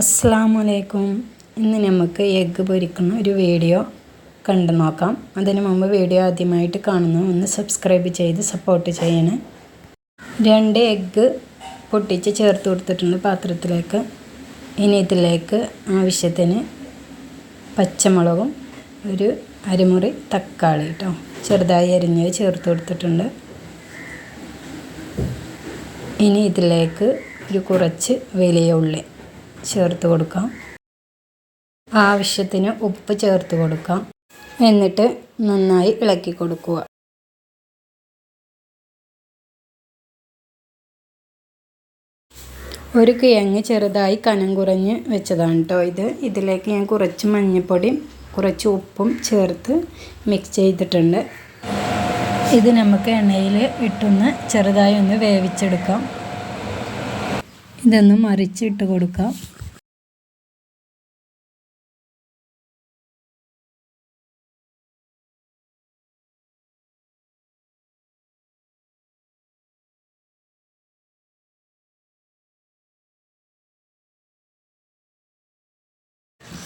അസ്സാമലൈക്കും ഇന്ന് നമുക്ക് എഗ്ഗ് പൊരിക്കുന്ന ഒരു വീഡിയോ കണ്ടു നോക്കാം. അതിനു മുമ്പ് വീഡിയോ ആദ്യമായിട്ട് കാണുന്നു. ഒന്ന് സബ്സ്ക്രൈബ് ചെയ്ത് സപ്പോർട്ട് ചെയ്യണേ. രണ്ട് എഗ്ഗ് പൊട്ടിച്ച് ചേർത്ത് കൊടുത്തിട്ടുണ്ട് പാത്രത്തിലേക്ക്. ഇനി ഇതിലേക്ക് ആവശ്യത്തിന് പച്ചമുളകും ഒരു അരിമുറി തക്കാളി കേട്ടോ ചെറുതായി അരിഞ്ഞ് ചേർത്ത് കൊടുത്തിട്ടുണ്ട്. ഇനി ഇതിലേക്ക് ഒരു കുറച്ച് വലിയ ഉള്ളി. ചേർത്ത് കൊടുക്കാം. ആവശ്യത്തിന് ഉപ്പ് ചേർത്ത് കൊടുക്കാം. എന്നിട്ട് നന്നായി ഇളക്കി കൊടുക്കുക. ഒരു കിഴങ്ങ് ചെറുതായി കനം കുറഞ്ഞ് വെച്ചതാണ് കേട്ടോ ഇത്. ഇതിലേക്ക് ഞാൻ കുറച്ച് മഞ്ഞൾപ്പൊടിയും കുറച്ച് ഉപ്പും ചേർത്ത് മിക്സ് ചെയ്തിട്ടുണ്ട്. ഇത് നമുക്ക് എണ്ണയിൽ ഇട്ടൊന്ന് ചെറുതായി ഒന്ന് വേവിച്ചെടുക്കാം. ഇതൊന്ന് മറിച്ചിട്ട് കൊടുക്കാം.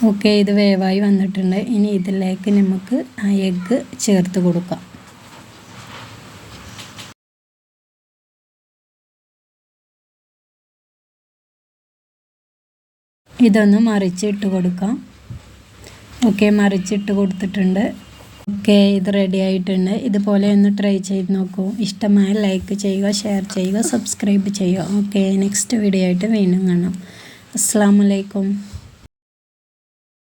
ഓക്കെ ഇത് വേവായി വന്നിട്ടുണ്ട്. ഇനി ഇതിലേക്ക് നമുക്ക് ആ എഗ്ഗ് ചേർത്ത് കൊടുക്കാം. ഇതൊന്ന് മറിച്ചിട്ട് കൊടുക്കാം. ഓക്കെ മറിച്ചിട്ട് കൊടുത്തിട്ടുണ്ട്. ഓക്കെ ഇത് റെഡി ആയിട്ടുണ്ട്. ഇതുപോലെ ഒന്ന് ട്രൈ ചെയ്ത് നോക്കൂ. ഇഷ്ടമായ ലൈക്ക് ചെയ്യുക ഷെയർ ചെയ്യുക സബ്സ്ക്രൈബ് ചെയ്യുക. ഓക്കെ നെക്സ്റ്റ് വീഡിയോ ആയിട്ട് വീണ്ടും കാണാം. അസ്സാം വലൈക്കും